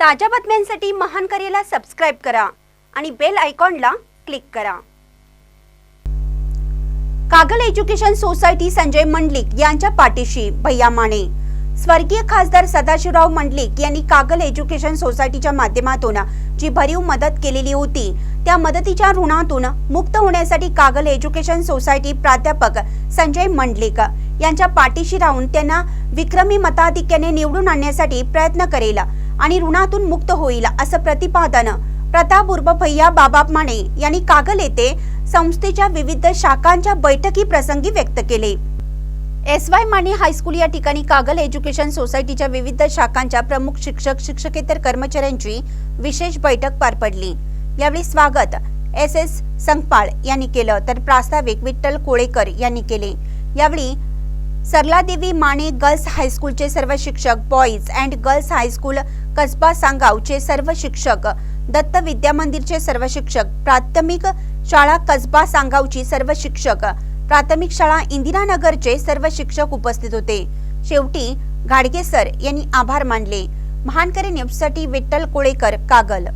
ताज्या बातम्यांसाठी महान करेला सबस्क्राईब करा आणि बेल आयकॉनला क्लिक करा. कागल एज्युकेशन सोसायटी संजय मंडलिक यांच्या पाठीशी भैया माने. स्वर्गीय खासदार सदाशिवराव मंडलिक यांनी कागल एज्युकेशन सोसायटीच्या माध्यमातून जी भरीव मदत केलेली होती त्या मदतीच्या ऋणातून मुक्त होण्यासाठी कागल एज्युकेशन सोसायटी प्राध्यापक संजय मंडलिक यांच्या पाठीशी राहून त्यांना विक्रमी मताधिक्याने निवडून आणण्यासाठी प्रयत्न करेल. आणि ऋणातून मुक्त होईल असं प्रतिपादन प्रताप उर्फ भैया बाबाप माने यांनी कागल येथे संस्थेच्या विविध शाखांच्या बैठकी प्रसंगी व्यक्त केले. एस वाय माने हायस्कूल या ठिकाणी कागल एज्युकेशन सोसायटीच्या विविध शाखांच्या प्रमुख शिक्षक शिक्षकेतर कर्मचाऱ्यांची विशेष बैठक पार पडली. यावेळी स्वागत एस एस संगपाळ यांनी केलं तर प्रास्ताविक विठ्ठल कोळेकर यांनी केले. यावेळी सरलादेवी माने गर्ल्स हायस्कूलचे सर्व शिक्षक boys and girls high school Kasba सांगावचे सर्व शिक्षक दत्त विद्या मंदिरचे सर्व शिक्षक प्राथमिक शाळा कसबा सांगावची सर्व शिक्षक प्राथमिक शाळा इंदिरानगरचे सर्व शिक्षक उपस्थित होते. शेवटी घाडगे सर यांनी आभार मानले. महानकरी न्यूजसाठी विठ्ठल कोळेकर कागल.